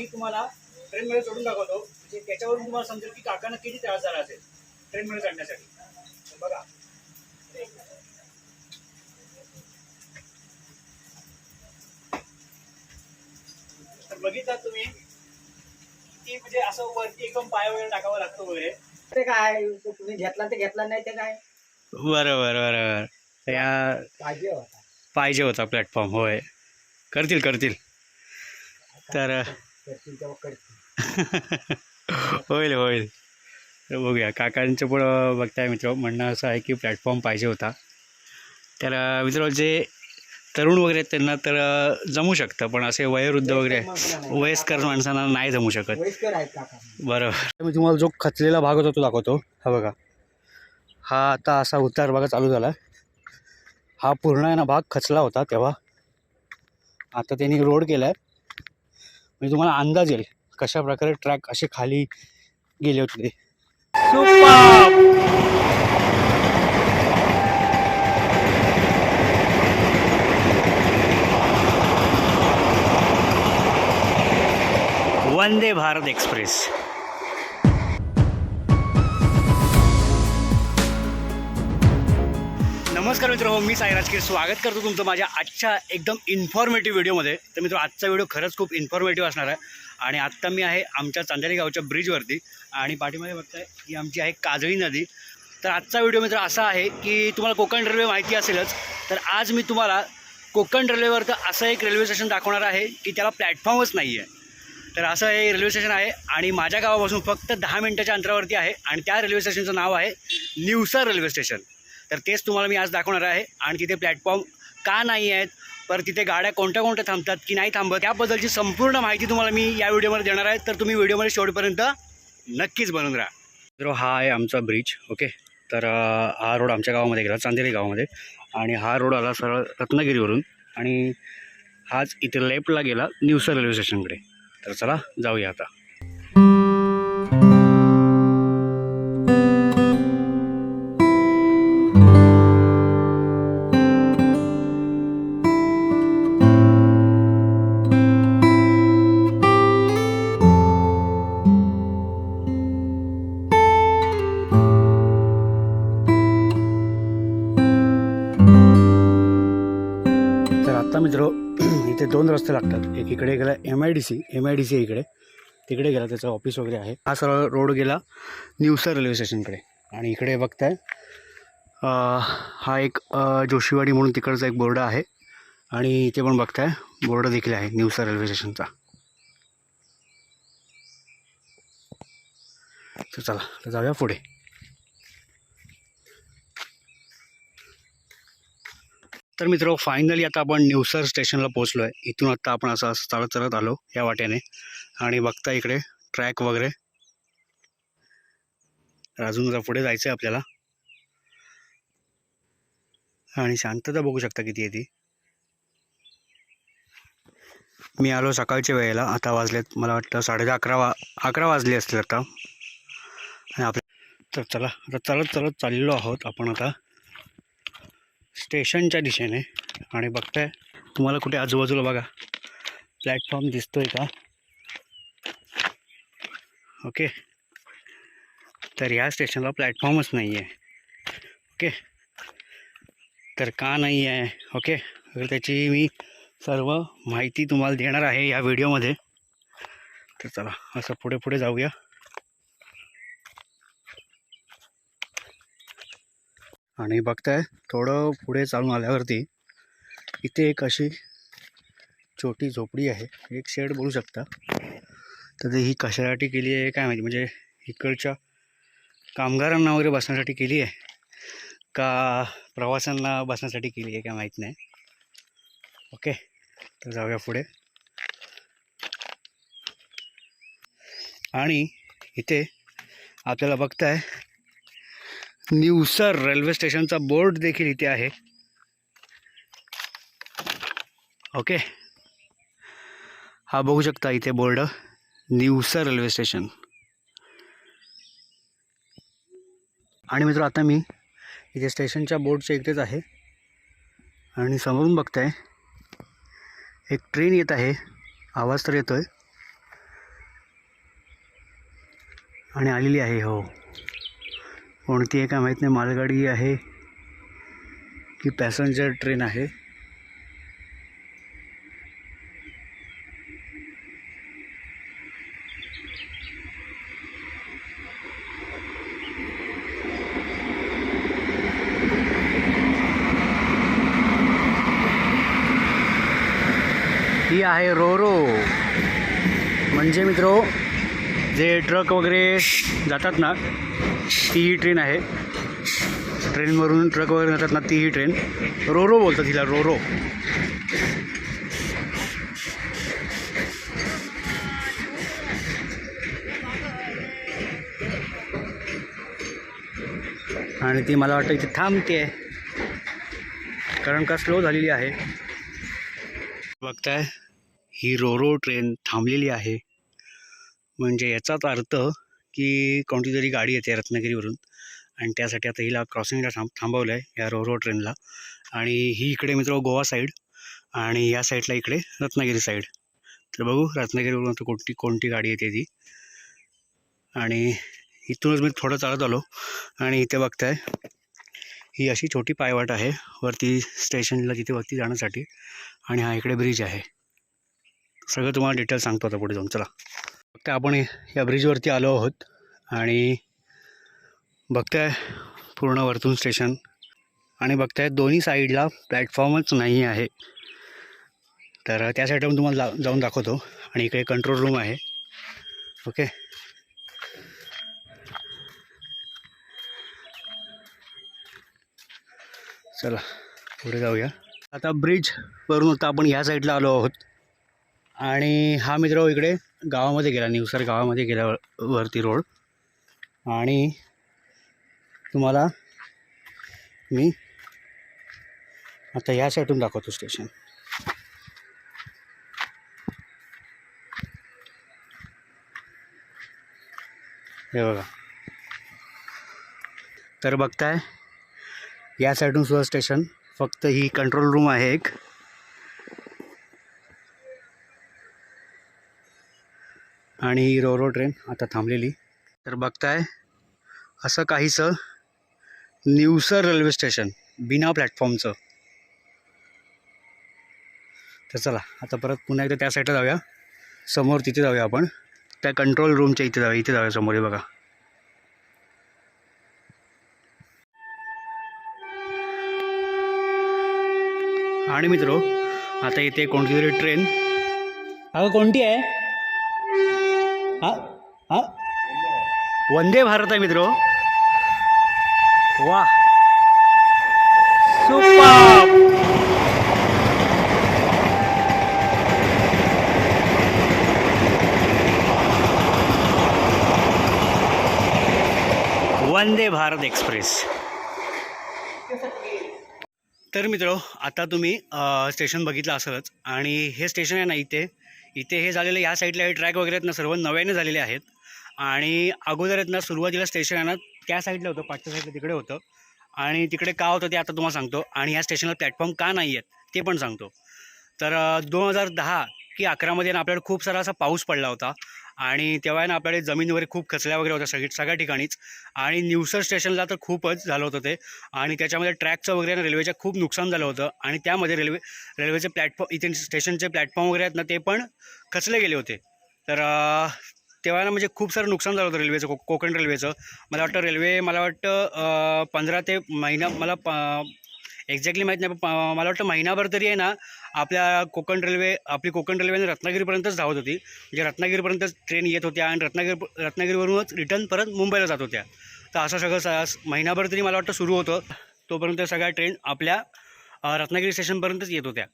मी तुम्हाला ट्रेनमध्ये चढून दाखवतो. म्हणजे त्याच्यावरून तुम्हाला समजेल की काकांना किती त्रास झाला असेल ट्रेनमध्ये चढण्यासाठी. बघा. तर बघितलात तुम्ही किती म्हणजे असं वरती एकदम पाय वगैरे टाकावं लागतं वगैरे. ते काय तो तुम्ही घेतला ते घेतला नाही ते काय? बरोबर बरोबर. पाहिजे होता. पाहिजे होता प्लॅटफॉर्म होय. करतील करतील. तर करतील तेव्हा करतील. होईल होईल. तर बघूया. काकांचं पुढं बघताय मित्र म्हणणं असं आहे की प्लॅटफॉर्म पाहिजे होता. तर मित्र जे तरुण वगैरे आहेत त्यांना तर जमू शकतं पण असे वयोवृद्ध वगैरे वयस्कर माणसांना नाही जमू शकत. वयस्कर आहेत काका. बरोबर. मी तुम्हाला जो खचलेला भाग होता तो दाखवतो. हा बघा. हा आता असा उतार बघा चालू झाला. हा पूर्ण आहे ना भाग खचला होता तेव्हा. आता त्यांनी रोड केला आहे म्हणजे तुम्हाला अंदाज येईल कशा प्रकारे ट्रॅक असे खाली गेले होते. वंदे भारत एक्सप्रेस. नमस्कार मित्र मी साईराज की स्वागत करतो तुमचं माझ्या आजच्या एकदम इन्फॉर्मेटिव्ह व्हिडिओमध्ये. तर मित्र आजचा व्हिडिओ खरंच खूप इन्फॉर्मेटिव्ह असणार आहे. आणि आत्ता मी आहे आमच्या चांदेरी गावच्या ब्रिजवरती आणि पाठीमागे बघताय ही आमची आहे काजळी नदी. तर आजचा व्हिडिओ मित्र असा आहे की तुम्हाला कोकण रेल्वे माहिती असेलच. तर आज मी तुम्हाला कोकण रेल्वेवरचं असं एक रेल्वे स्टेशन दाखवणार आहे की त्याला प्लॅटफॉर्मच नाही आहे तर असं हे रेल्वे स्टेशन आहे आणि माझ्या गावापासून फक्त दहा मिनटाच्या अंतरावरती आहे. आणि त्या रेल्वे स्टेशनचं नाव आहे निवसा रेल्वे स्टेशन तर तेच तुम्हाला मी आज दाखवणार आहे. आणि तिथे प्लॅटफॉर्म का नाही आहेत पर तिथे गाड्या कोणत्या कोणत्या थांबतात की नाही थांबत त्याबद्दलची संपूर्ण माहिती तुम्हाला मी या व्हिडिओमध्ये देणार आहे. तर तुम्ही व्हिडिओमध्ये शेवटपर्यंत नक्कीच बनून राहा. तर हा आहे आमचा ब्रिज ओके तर हा रोड आमच्या गावामध्ये गेला चांदेरी गावामध्ये. आणि हा रोड आला सरळ रत्नागिरीवरून. आणि हाच इथे लेफ्टला गेला निवसा रेल्वे स्टेशनकडे तर चला जाऊया आता. इथे लागतात. एक इकडे गेला M I D C M I D C इकडे. तिकडे गेला त्याचं ऑफिस वगैरे आहे. हा सरळ रोड गेला निवसा रेल्वे स्टेशनकडे आणि इकडे बघताय हा एक जोशीवाडी म्हणून तिकडचा एक बोर्ड आहे. आणि इथे पण बघताय बोर्ड देखील आहे निवसा रेल्वे स्टेशनचा तर चला तर जाऊया पुढे. तर मित्र फायनली आता आपण निवसर स्टेशनला पोहोचलो आहे इथून आत्ता आपण असं असं चालत चालत आलो या वाट्याने आणि बघता इकडे ट्रॅक वगैरे. अजून जरा पुढे जायचं आहे आपल्याला. आणि शांतता बघू शकता किती आहे ती. मी आलो सकाळच्या वेळेला. आता वाजलेत मला वाटतं साडे अकरा वा अकरा वाजले असतील आता. आणि आपल्या तर चला आता चालत चालत चाललेलो आहोत आपण आता. स्टेशनच्या दिशेने आणि बघताय तुम्हाला कुठे आजूबाजूला बघा. प्लॅटफॉर्म दिसतोय का? ओके तर या स्टेशनला प्लॅटफॉर्मच नाही आहे ओके तर का नाही आहे ओके तर त्याची मी सर्व माहिती तुम्हाला देणार आहे या व्हिडिओमध्ये तर चला असं पुढे पुढे जाऊया. आणि बघताय थोडं पुढे चालून आल्यावरती इथे एक अशी छोटी झोपडी आहे. एक शेड बोलू शकता. तर ही कशासाठी केली आहे काय माहिती? म्हणजे इकडच्या कामगारांना वगैरे बसण्यासाठी केली आहे का प्रवाशांना बसण्यासाठी केली आहे काय माहीत नाही. ओके तर जाऊया पुढे. आणि इथे आपल्याला बघताय निवसर रेल्वे स्टेशनचा बोर्ड देखील इथे आहे. ओके. हा बघू शकता इथे बोर्ड. निवसर रेल्वे स्टेशन. आणि मित्र आता मी इथे स्टेशनच्या बोर्डच्या इकडेच आहे. आणि समोरून बघताय एक ट्रेन येत आहे. आवाज तर येतोय. आणि आलेली आहे हो. कोणती आहे काय माहीत नाही. मालगाडी आहे की पॅसेंजर ट्रेन आहे. ही आहे रोरो. म्हणजे मित्रो जे ट्रक वगैरे जातात ना ती ही ट्रेन आहे. ट्रेनवरून ट्रक वगैरे जातात ना ती ही ट्रेन. रोरो बोलतात तिला रोरो. आणि ती मला वाटतं इथे थांबते. कारण का स्लो झालेली आहे. बघताय ही रोरो ट्रेन थांबलेली आहे. म्हणजे याचाच अर्थ की कोणती तरी गाडी येते रत्नागिरीवरून आणि त्यासाठी आता हिला क्रॉसिंगला थांब थांबवलं आहे या रोरो ट्रेनला आणि ही इकडे मित्र गोवा साईड आणि या साईडला इकडे रत्नागिरी साईड तर बघू रत्नागिरीवरून आता कोणती कोणती गाडी येते ती. आणि इथूनच मी थोडं चालत आलो आणि इथे बघताय ही अशी छोटी पायवाट आहे वरती स्टेशनला तिथे वरती जाण्यासाठी आणि हा इकडे ब्रिज आहे. सगळं तुम्हाला डिटेल सांगतो आता पुढे जाऊन. चला. फक्त आपण या ब्रिजवरती आलो आहोत आणि बघताय पूर्ण वरतून स्टेशन. आणि बघताय दोन्ही साईडला प्लॅटफॉर्मच नाही आहे. तर त्या साईडला तुम्हाला जा जाऊन दाखवतो. आणि इकडे कंट्रोल रूम आहे. ओके चला पुढे जाऊया. आता ब्रिज वरून आता आपण ह्या साईडला आलो आहोत. आणि हा मित्र इकडे गावामध्ये गेला निवसर गावामध्ये गेल्यावरती वरती रोड आणि तुम्हाला मी आता ह्या साईडून दाखवतो स्टेशन हे बघा. तर बघताय या साईडून सुद्धा स्टेशन फक्त ही कंट्रोल रूम आहे एक. आणि ही रोरो ट्रेन आता थांबलेली. तर बघताय असं काहीसं निवसर रेल्वे स्टेशन बिना प्लॅटफॉर्मचं. तर चला आता परत पुन्हा एकदा त्या साईडला जाऊया. समोर तिथे जाऊया आपण. त्या कंट्रोल रूमच्या इथे जाऊया इथे जाऊया समोर हे बघा. आणि मित्रो आता इथे कोणती तरी ट्रेन अगं कोणती आहे? हा? हा? वंदे भारत आहे मित्रो. वा सुपर. वंदे भारत एक्सप्रेस. तर मित्र आता तुम्ही स्टेशन बघितलं असलंच आणि हे स्टेशन आहे ना इथे इथे हे झालेलं या साईडला हे ट्रॅक वगैरे आहेत ना सर्व नव्याने झालेले आहेत. आणि अगोदर आहेत ना सुरुवातीला स्टेशन आहे ना त्या साईडला होतं पाठच्या साईडला तिकडे होतं. आणि तिकडे का होतं ते आता तुम्हाला सांगतो. आणि या स्टेशनला प्लॅटफॉर्म का नाही आहेत ते पण सांगतो. तर दोन हजार दहा की अकरामध्ये ना आपल्याकडे खूप सारा असा पाऊस पडला होता. आणि तेव्हा ना आपल्याकडे जमीन वगैरे खूप खचल्या वगैरे होत्या सगळी सगळ्या ठिकाणीच. आणि निवसर स्टेशनला तर खूपच झालं होतं ते. आणि त्याच्यामध्ये ट्रॅकचं वगैरे ना रेल्वेचं खूप नुकसान झालं होतं. आणि त्यामध्ये रेल्वे रेल्वेचे प्लॅटफॉर्म इथे स्टेशनचे प्लॅटफॉर्म वगैरे आहेत ना ते पण खचले गेले होते. तर तेव्हा ना म्हणजे खूप सारं नुकसान झालं होतं रेल्वेचं को कोकण रेल्वेचं. मला वाटतं रेल्वे मला वाटतं पंधरा ते महिना मला प एक्झॅक्टली माहीत नाही पण मला वाटतं महिनाभर तरी आहे ना आपल्या कोकण रेल्वे आपली कोकण रेल्वेने रत्नागिरीपर्यंतच धावत होती. म्हणजे रत्नागिरीपर्यंतच ट्रेन येत होत्या आणि रत्नागिरी रत्नागिरीवरूनच रिटर्न परत मुंबईला जात होत्या. तर असं सगळं स महिनाभर तरी मला वाटतं सुरू होतं. तोपर्यंत सगळ्या ट्रेन आपल्या रत्नागिरी स्टेशनपर्यंतच येत होत्या.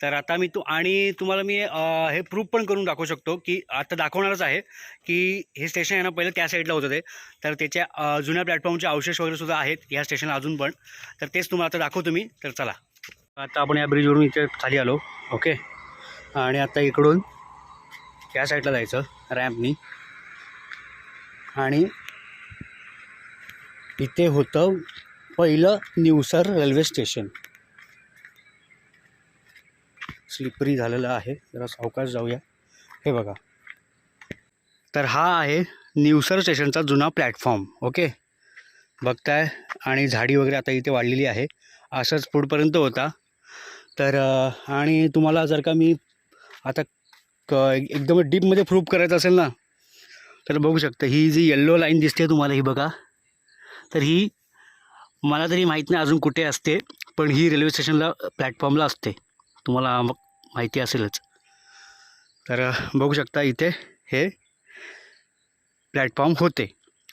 तर आता मी तू आणि तुम्हाला मी अ, हे प्रूफ पण करून दाखवू शकतो की आता दाखवणारच आहे की हे स्टेशन आहे ना पहिलं त्या साईडला होतं ते. तर त्याच्या अ, जुन्या प्लॅटफॉर्मचे अवशेष वगैरे सुद्धा आहेत ह्या स्टेशनला अजून पण. तर तेच तुम्हाला आता दाखवतो मी. तर चला. आता आपण या ब्रिजवरून इथे खाली आलो. ओके आणि आता इकडून या साईडला जायचं रॅम्पनी आणि इथे होतं पहिलं निवसर रेल्वे स्टेशन स्लिपरी झालेलं आहे. जरा सावकाश जाऊया. हे बघा. तर हा आहे निवसर स्टेशनचा जुना प्लॅटफॉर्म ओके बघताय. आणि झाडी वगैरे आता इथे वाढलेली आहे. असंच पुढपर्यंत होता. तर आणि तुम्हाला जर का मी आता क एकदम डीपमध्ये प्रूफ करायचं असेल ना तर बघू शकतं ही जी येल्लो लाईन दिसते तुम्हाला ही बघा. तर ही मला तरी माहीत नाही अजून कुठे असते पण ही रेल्वे स्टेशनला प्लॅटफॉर्मला असते. तुम्हाला मग माहिती असेलच. तर बघू शकता इथे हे प्लॅटफॉर्म होते.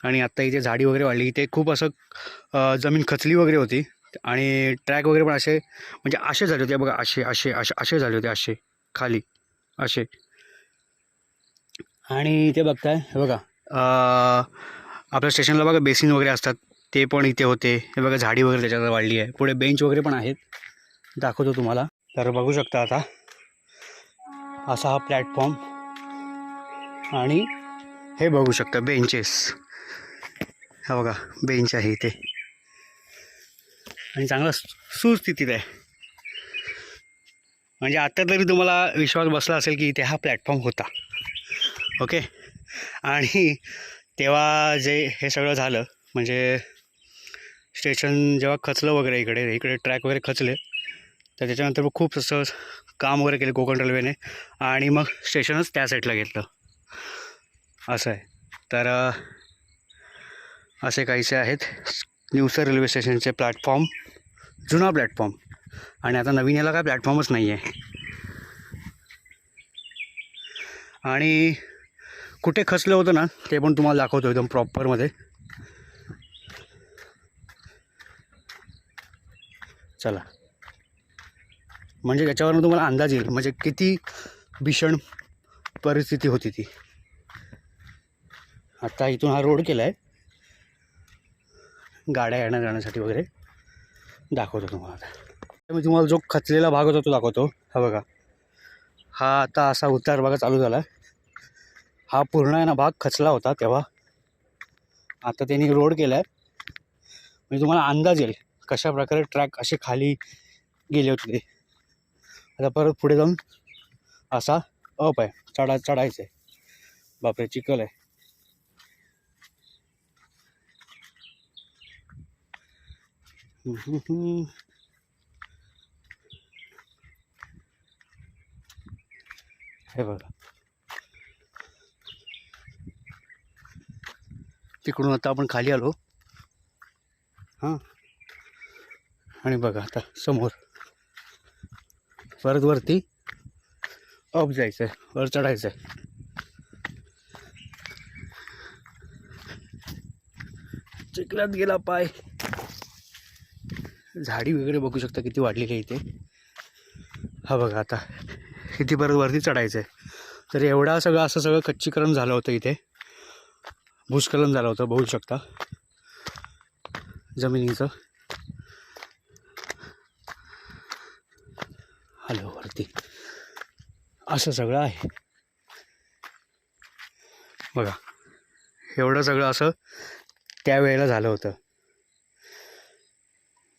आणि आत्ता इथे झाडी वगैरे वाढली. इथे खूप असं जमीन खचली वगैरे होती. आणि ट्रॅक वगैरे पण असे म्हणजे असे झाले होते. बघा असे असे असे असे झाले होते. असे खाली असे. आणि इथे बघताय हे बघा आपल्या स्टेशनला बघा बेसिन वगैरे असतात. ते पण इथे होते. हे बघा झाडी वगैरे त्याच्यात वाढली आहे. पुढे बेंच वगैरे पण आहेत. दाखवतो तुम्हाला. तर बघू शकता आता. असा हा प्लॅटफॉर्म आणि हे बघू शकता बेंचेस हा बघा बेंच आहे इथे. आणि चांगला सुस्थितीत आहे. म्हणजे आत्ता तरी तुम्हाला विश्वास बसला असेल की इथे हा प्लॅटफॉर्म होता. ओके आणि तेव्हा जे हे सगळं झालं म्हणजे स्टेशन जेव्हा खचलं वगैरे इकडे इकडे ट्रॅक वगैरे खचले तर त्याच्यानंतर मग खूप असं काम वगैरे केलं कोकण रेल्वेने आणि मग स्टेशनच त्या साईडला घेतलं. असं आहे. तर असे काहीसे आहेत निवसर रेल्वे स्टेशनचे प्लॅटफॉर्म जुना प्लॅटफॉर्म आणि आता नवीन याला काय प्लॅटफॉर्मच नाही आहे आणि कुठे खचलं होतं ना ते पण तुम्हाला दाखवतो एकदम प्रॉपरमध्ये चला. म्हणजे त्याच्यावरनं तुम्हाला अंदाज येईल. म्हणजे किती भीषण परिस्थिती होती ती. आता इथून हा रोड केला आहे गाड्या येण्या जाण्यासाठी वगैरे दाखवतो तुम्हाला आता. मी तुम्हाला जो खचलेला भाग होता तो दाखवतो. हा बघा. हा आता असा उतार बघा चालू झाला. हा पूर्ण आहे ना भाग खचला होता तेव्हा. आता त्यांनी रोड केला आहे म्हणजे तुम्हाला अंदाज येईल कशा प्रकारे ट्रॅक असे खाली गेले होते ते. आता परत पुढे जाऊन असा अप आहे. चढा चढायचं आहे बापरे चिखल आहे. हे बघा. तिकडून आता आपण खाली आलो. हां. आणि बघा आता समोर. परत वरती? अप जायचं आहे वर चढायचं आहे चिखलात गेला पाय. झाडी वगैरे बघू शकता किती वाढलेली आहे इथे. हा बघा आता किती परत वरती चढायचं आहे तर एवढा सगळं असं सगळं कच्चीकरण झालं होतं इथे. भूस्खलन झालं होतं बघू शकता. जमिनीचं हॅलो वरती असं सगळं आहे. बघा एवढं सगळं असं त्यावेळेला झालं होतं.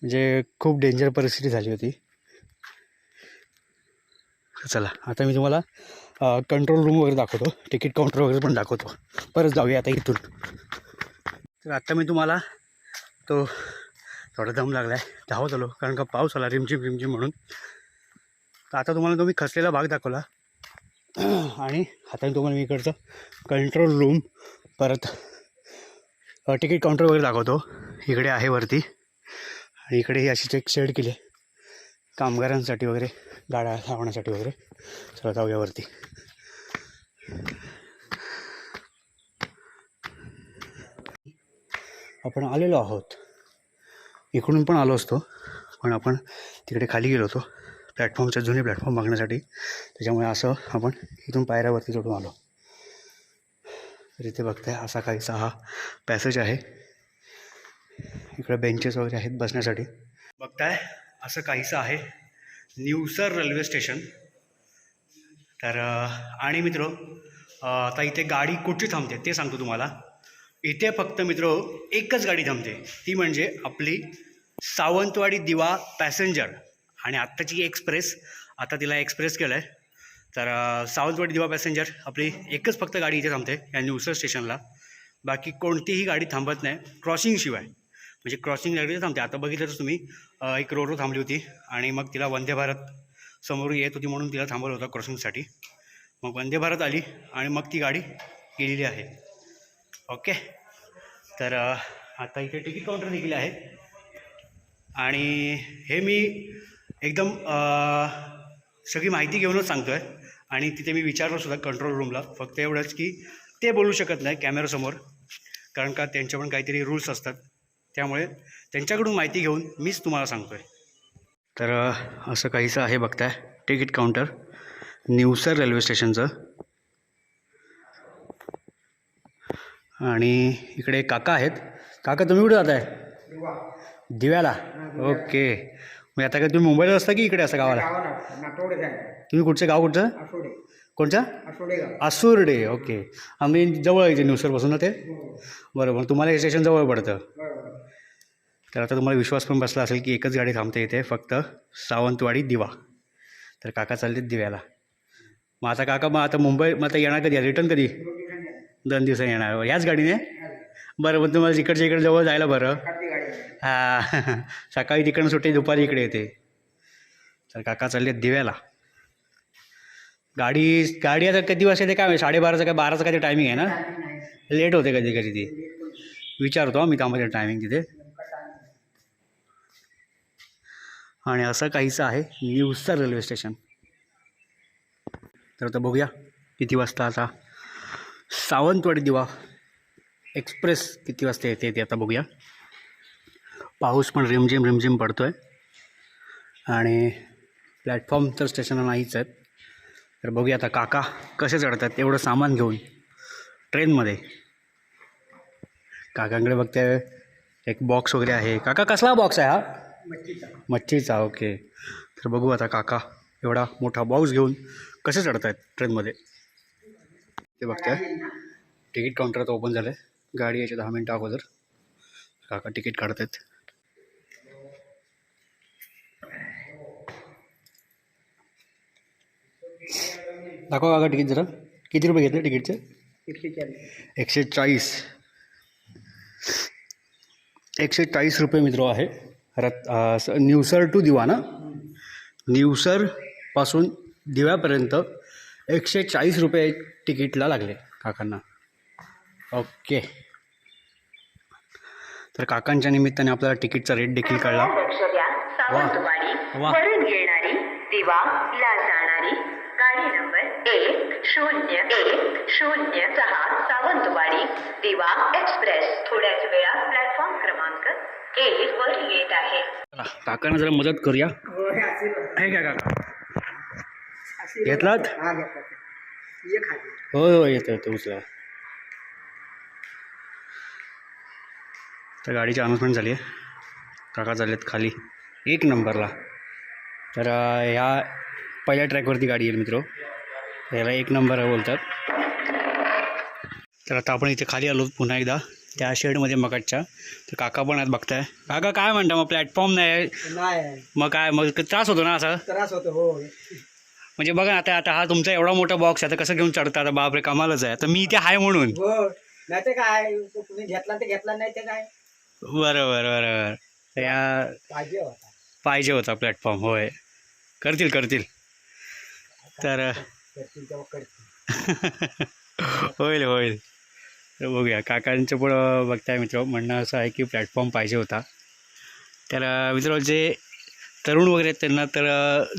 म्हणजे खूप डेंजर परिस्थिती झाली होती. चला आता मी तुम्हाला कंट्रोल रूम वगैरे दाखवतो. तिकीट काउंटर वगैरे पण दाखवतो. परत जाऊया आता इथून. तर आत्ता मी तुम्हाला तो थोडा दम लागला आहे धावत आलो कारण का पाऊस आला रिमझिम रिमझिम म्हणून. तर आता तुम्हाला तो मी खचलेला भाग दाखवला. आणि आता तुम्हाला मी इकडचं कंट्रोल रूम परत तिकीट काउंटर वगैरे दाखवतो. इकडे आहे वरती. आणि इकडे ही अशीच एक शेड केली आहे. कामगारांसाठी वगैरे गाड्या लावण्यासाठी वगैरे. चला जाऊया वरती. आपण आलेलो आहोत. इकडून पण आलो असतो पण आपण तिकडे खाली गेलो होतो. प्लॅटफॉर्मच्या जुने प्लॅटफॉर्म बघण्यासाठी. त्याच्यामुळे असं आपण इथून पायऱ्यावरती चढून आलो. तर इथे बघताय असा काहीसा हा पॅसेज आहे. इकडे बेंचेस वगैरे आहेत बसण्यासाठी. बघताय असं काहीसं आहे. निवसर रेल्वे स्टेशन तर आणि मित्र आता इथे गाडी कुठची थांबते ते सांगतो तुम्हाला. इथे फक्त मित्र एकच गाडी थांबते. ती म्हणजे आपली सावंतवाडी दिवा पॅसेंजर आणि आत्ताची एक्सप्रेस आता तिला एक्सप्रेस केलं आहे तर सावंतवाडी दिवा पॅसेंजर आपली एकच फक्त गाडी इथे थांबते या निवसर स्टेशनला. बाकी कोणतीही गाडी थांबत नाही क्रॉसिंगशिवाय म्हणजे क्रॉसिंग गाडी थांबते. आता बघितलंच तुम्ही एक रोडवर थांबली होती आणि मग तिला वंदे भारत समोर येत होती म्हणून तिला थांबवलं होतं क्रॉसिंगसाठी. मग वंदे भारत आली आणि मग ती गाडी गेलेली आहे. ओके? तर आता इथे तिकीट काउंटर देखील आहे. आणि हे मी एकदम अं, सगळी माहिती घेऊनच सांगतो आहे आणि तिथे मी विचारलं सुद्धा कंट्रोल रूमला फक्त एवढंच की ते बोलू शकत नाही कॅमेरासमोर कारण का त्यांच्या पण काहीतरी रूल्स असतात. त्यामुळे त्यांच्याकडून माहिती घेऊन मीच तुम्हाला सांगतो आहे तर असं काहीसं आहे बघताय. तिकीट काउंटर निवसर रेल्वे स्टेशनचं आणि इकडे काका आहेत. काका तुम्ही कुठे जात आहे दिव्याला ओके. मग आता काय तुम्ही मुंबईला असता की इकडे असता गावाला? तुम्ही कुठचं? गाव कुठचं? कोणचं? गाव. आसुर्डे ओके. आम्ही जवळ आहे इथे न्यूसरपासून ना ते? बरोबर. तुम्हाला हे स्टेशन जवळ पडतं. बरोबर. तर आता तुम्हाला विश्वास पण बसला असेल की एकच गाडी थांबते इथे फक्त सावंतवाडी दिवा. तर काका चाललेत दिव्याला. मग आता काका मग आता मुंबई मग आता येणार कधी? रिटर्न कधी? दोन दिवसांनी येणार. ह्याच गाडीने? बरं मग तुम्हाला तिकडच्या इकडे जवळ जायला बरं. हा. सकाळी तिकडून सुट्टी दुपारी इकडे येते. तर काका चालले दिव्याला. गाडी गाडी आता किती वाजता येते? काय साडेबाराचं काय बाराचं काय टायमिंग आहे ना? लेट होते कधी कधी ती. विचारतो मी कामाचे टायमिंग तिथे. आणि असं काहीचं आहे न्यूजचा रेल्वे स्टेशन तर आता बघूया किती वाजता आता सावंतवाडी दिवा एक्सप्रेस किती वाजता येते ते आता बघूया. पाऊस पण रिमझिम रिमझिम पडतो आहे आणि प्लॅटफॉर्म तर स्टेशनला नाहीच आहेत. तर बघूया आता काका कसे चढतात एवढं सामान घेऊन ट्रेनमध्ये काकांकडे बघते एक बॉक्स वगैरे आहे. काका कसला बॉक्स आहे हा? मच्छीचा. मच्छीचा ओके तर बघू आता काका एवढा मोठा बॉक्स घेऊन कसे चढत आहेत ट्रेनमध्ये ते बघताय तिकीट काउंटर आता ओपन झालं आहे गाडी यायच्या दहा मिनटं अगोदर. काका तिकीट काढत आहेत दाखवा काका तिकीट जरा. किती रुपये घेतले तिकीटचे एकशे चाळीस एकशे चाळीस एकशे चाळीस रुपये मित्र आहे. रत निवसर टू दिवा ना निवसरपासून दिव्यापर्यंत एकशे चाळीस रुपये तिकीटला लागले काकांना. ओके. तर काकांच्या निमित्ताने आपल्याला तिकीटचा रेट देखील कळला. सावंतवाडी वा. एक शून्य एक शून्य सहा सावंतवाडी दिवा एक्सप्रेस. थोड्याच वेळा प्लॅटफॉर्म क्रमांक एक वर येत आहे. काकांना जरा मदत करूया. हे का काका. घेतलात? होय होय हो हो येतो येतो उचला. तर गाडीची अनाउन्समेंट झाली. आहे काका चाललेत खाली. एक नंबरला. तर ह्या पहिल्या ट्रॅकवरती गाडी येईल मित्र. याला एक नंबर बोलतात. तर आता आपण इथे खाली आलो पुन्हा एकदा. त्या शेडमध्ये मकाटच्या. तर काका पण आहेत बघताय. काका काय म्हणता मग प्लॅटफॉर्म नाही नाही. मग काय मग त्रास होतो ना असा? त्रास होतो हो. म्हणजे बघा आता आता हा तुमचा एवढा मोठा बॉक्स आहे आता कसं घेऊन चढता? आता बापरे कमालच आहे. तर मी इथे आहे म्हणून. हो. नाही काय घेतला ते घेतला नाही ते काय. बरोबर बरोबर. तर या पाहिजे होता. प्लॅटफॉर्म होय. करतील करतील. तर होईल होईल. बघूया. काकांचं पुढं बघताय मित्र म्हणणं असं आहे की प्लॅटफॉर्म पाहिजे होता. तर मित्र जे तरुण वगैरे आहेत त्यांना तर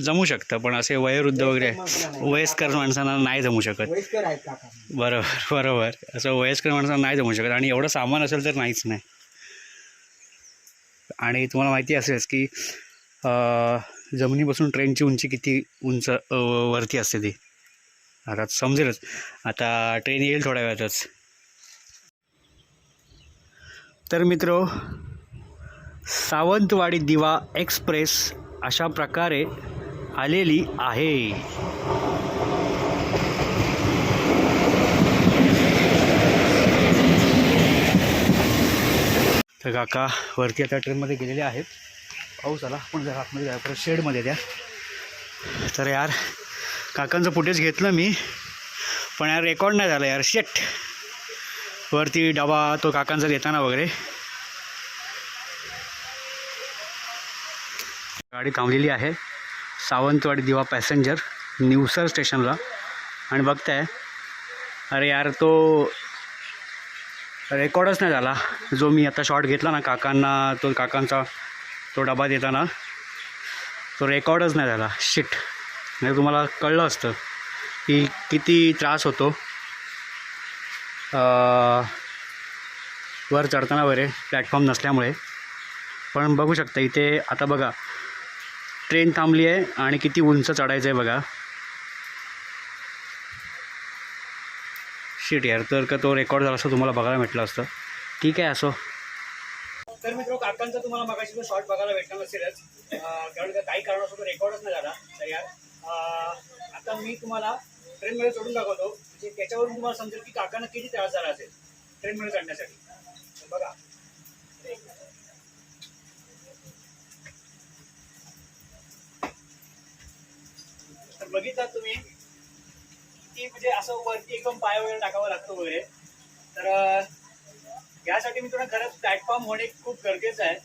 जमू शकतं पण असे वयोवृद्ध वगैरे वयस्कर माणसांना नाही जमू शकत. बरोबर बरोबर. असं वयस्कर माणसांना नाही जमू शकत. आणि एवढं सामान असेल तर नाहीच नाही. आणि तुम्हाला माहिती असेलच की जमिनीपासून ट्रेनची उंची किती उंच वरती असते ती. आता समजेलच. आता ट्रेन येईल थोड्या वेळातच. तर मित्र सावंतवाडी दिवा एक्सप्रेस अशा प्रकारे आलेली आहे. तर काका वरती आता ट्रेनमध्ये गेलेले आहेत. पाऊस आला पण जरा आतमध्ये जायला परत शेडमध्ये द्या. तर यार काकांचं फुटेज घेतलं मी. पण यार रेकॉर्ड नाही झालं यार. शेट वरती डबा तो काकांचा देताना वगैरे. गाडी थांबलेली आहे. सावंतवाडी दिवा पॅसेंजर निवसर स्टेशनला. आणि बघताय अरे यार तो रेकॉर्डच नाही झाला. जो मी आता शॉट घेतला ना काकांना तो काकांचा तो डबा देताना तो रेकॉर्डच नाही झाला. शिट म्हणजे तुम्हाला कळलं असतं की किती त्रास होतो. वर चढताना वगैरे प्लॅटफॉर्म नसल्यामुळे. पण बघू शकता इथे आता बघा ट्रेन थांबली आहे आणि किती उंच चढायचं आहे बघा. शिट यार तर का तो रेकॉर्ड झाला असं तुम्हाला बघायला भेटलं असतं. ठीक आहे असो. तर मित्र काकांचा तुम्हाला मगाशी तो शॉर्ट बघायला भेटणार नसेलच. कारण काही कारणासोबत रेकॉर्डच नाही झाला. तर यार आता मी तुम्हाला ट्रेनमध्ये चढून दाखवतो. म्हणजे त्याच्यावरून तुम्हाला समजेल की काकांना किती त्रास झाला असेल ट्रेनमध्ये चढण्यासाठी. तर बघा. तर बघितलात तुम्ही किती म्हणजे असं वरती एकदम पाय वगैरे टाकावा लागतो वगैरे. तर यासाठी मी तुला खरंच प्लॅटफॉर्म होणे खूप गरजेचं आहे.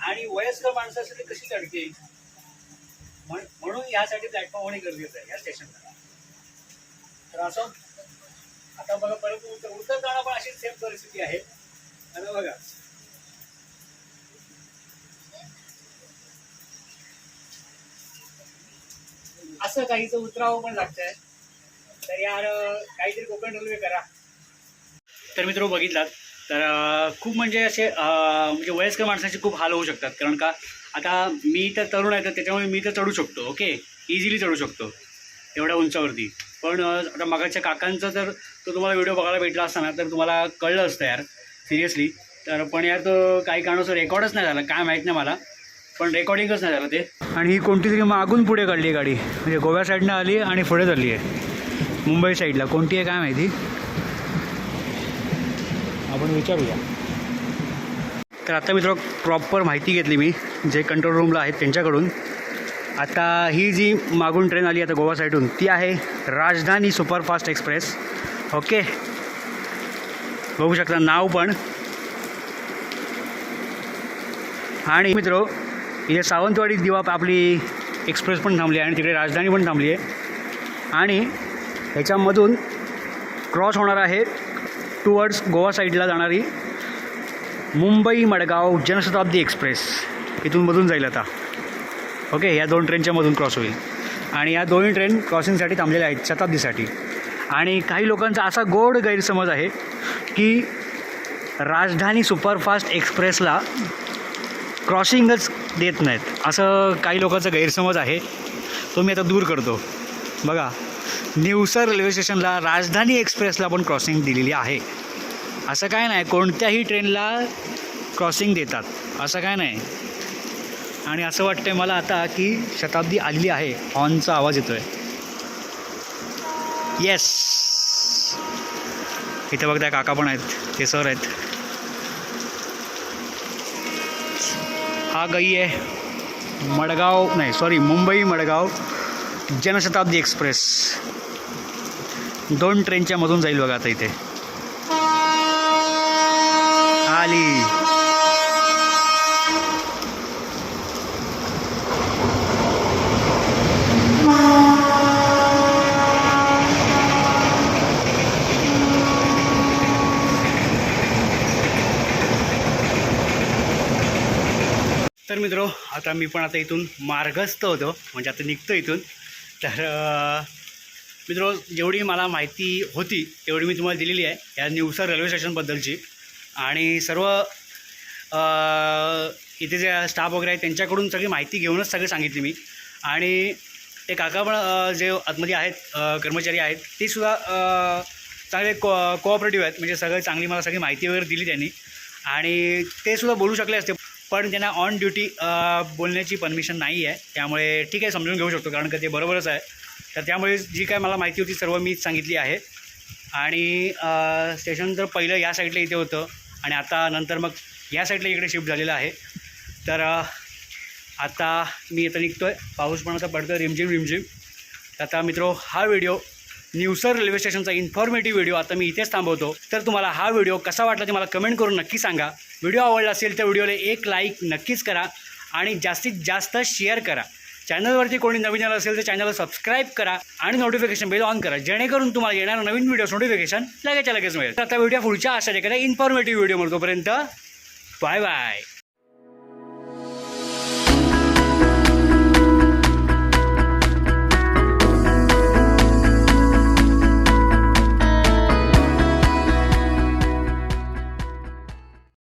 आणि वयस्कर माणसासाठी कशी चढते म्हणून यासाठी प्लॅटफॉर्म होणे गरजेचं आहे या स्टेशनला तर असं आता बघा परत उत्तर उतरताना पण अशी सेम परिस्थिती आहे. आता बघा. असं काहीच उतरावं पण लागतंय. तर यार काहीतरी कोकण रेल्वे करा. तर मित्र बघितलात. तर खूप म्हणजे असे म्हणजे वयस्कर माणसाचे खूप हाल होऊ शकतात. कारण का आता मी तर तरुण आहे तर त्याच्यामुळे मी तर चढू शकतो ओके इझिली चढू शकतो एवढ्या उंचावरती. पण आता मगाच्या काकांचा तर तो तुम्हाला व्हिडिओ बघायला भेटला असताना तर तुम्हाला कळलं असतं यार सिरियसली तर पण यार तो काही कारणाचं रेकॉर्डच नाही झाला काय माहीत नाही मला. पण रेकॉर्डिंगच नाही झालं ते. आणि ही कोणती तरी मागून पुढे काढली आहे गाडी. म्हणजे गोव्या साईडनं आली आणि पुढे चालली आहे. मुंबई साईडला कोणती आहे काय माहिती? आपण विचारूया. तर आता मित्र प्रॉपर माहिती घेतली मी जे कंट्रोल रूमला आहेत त्यांच्याकडून. आता ही जी मागून ट्रेन आली आता गोवा साईडून ती आहे राजधानी सुपरफास्ट एक्सप्रेस. ओके? बघू शकता नाव पण. आणि मित्र इथे सावंतवाडी दिवा आपली एक्सप्रेस पण थांबली आहे आणि तिकडे राजधानी पण थांबली आहे. आणि ह्याच्यामधून क्रॉस होणार आहे टुवर्ड्स गोवा साईडला जाणारी मुंबई मडगाव जनशताब्दी एक्सप्रेस. इथून मधून जाईल आता. ओके या दोन ट्रेनच्या मधून क्रॉस होईल. आणि या दोन्ही ट्रेन क्रॉसिंगसाठी थांबलेल्या आहेत शताब्दीसाठी. आणि काही लोकांचा असा गोड गैरसमज आहे की राजधानी सुपरफास्ट एक्सप्रेसला क्रॉसिंगच देत नाहीत. असं काही लोकांचा गैरसमज आहे. तो मी आता दूर करतो. बघा निवसर रेल्वे स्टेशनला राजधानी एक्सप्रेसला पण क्रॉसिंग दिलेली आहे. असं काय नाही कोणत्याही ट्रेनला क्रॉसिंग देतात. असं काय नाही. आणि असं वाटतंय मला आता की शताब्दी आलेली आहे हॉर्नचा आवाज येतोय. येस इथं बघताय काका पण आहेत ते सर आहेत. हा गई आहे मडगाव नाही सॉरी मुंबई मडगाव जनशताब्दी एक्सप्रेस. दोन ट्रेनच्या मधून जाईल बघा आता इथे. आली. तर मित्रो आता मी पण आता इथून मार्गस्थ होतो. म्हणजे आता निघतो इथून. तर मित्रो जेवढी मला माहिती होती तेवढी मी तुम्हाला दिलेली आहे. या निवसर रेल्वे स्टेशनबद्दलची. आणि सर्व इथे जे स्टाफ वगैरे आहे त्यांच्याकडून सगळी माहिती घेऊनच सगळी सांगितली मी. आणि ते काका पण जे आतमध्ये आहेत कर्मचारी आहेत ते सुद्धा चांगले को कोऑपरेटिव्ह आहेत. म्हणजे सगळं चांगली मला सगळी माहिती वगैरे दिली त्यांनी. आणि ते सुद्धा बोलू शकले असते पण त्यांना ऑन ड्युटी बोलण्याची परमिशन नाही आहे त्यामुळे ठीक आहे समजून घेऊ शकतो कारण का ते बरोबरच आहे. तर त्यामुळे जी काय मला माहिती होती सर्व मीच सांगितली आहे. आणि स्टेशन तर पहिलं या साईडला इथे होतं. आणि आता नंतर मग या साईडला इकडे शिफ्ट झालेलं आहे. तर आता मी आता निघतो आहे पाऊस पण आता पडतो रिमझिम रिमझिम. तर आता मित्रो हा व्हिडिओ निवसर रेल्वे स्टेशनचा इन्फॉर्मेटिव्ह व्हिडिओ आता मी इथेच थांबवतो. तर तुम्हाला हा व्हिडिओ कसा वाटला ते मला कमेंट करून नक्की सांगा. व्हिडिओ आवडला असेल तर व्हिडिओला एक लाईक नक्कीच करा आणि जास्तीत जास्त शेअर करा. चॅनलवरती कोणी नवीन आलं असेल तर चॅनलला सबस्क्राईब करा आणि नोटिफिकेशन बेल ऑन करा जेणेकरून तुम्हाला येणारा नवीन व्हिडिओ नोटिफिकेशन लगेच लगेच मिळेल. तर आता व्हिडिओ पुढच्या अशा एखाद्या इन्फॉर्मेटिव्ह व्हिडिओ तोपर्यंत बाय बाय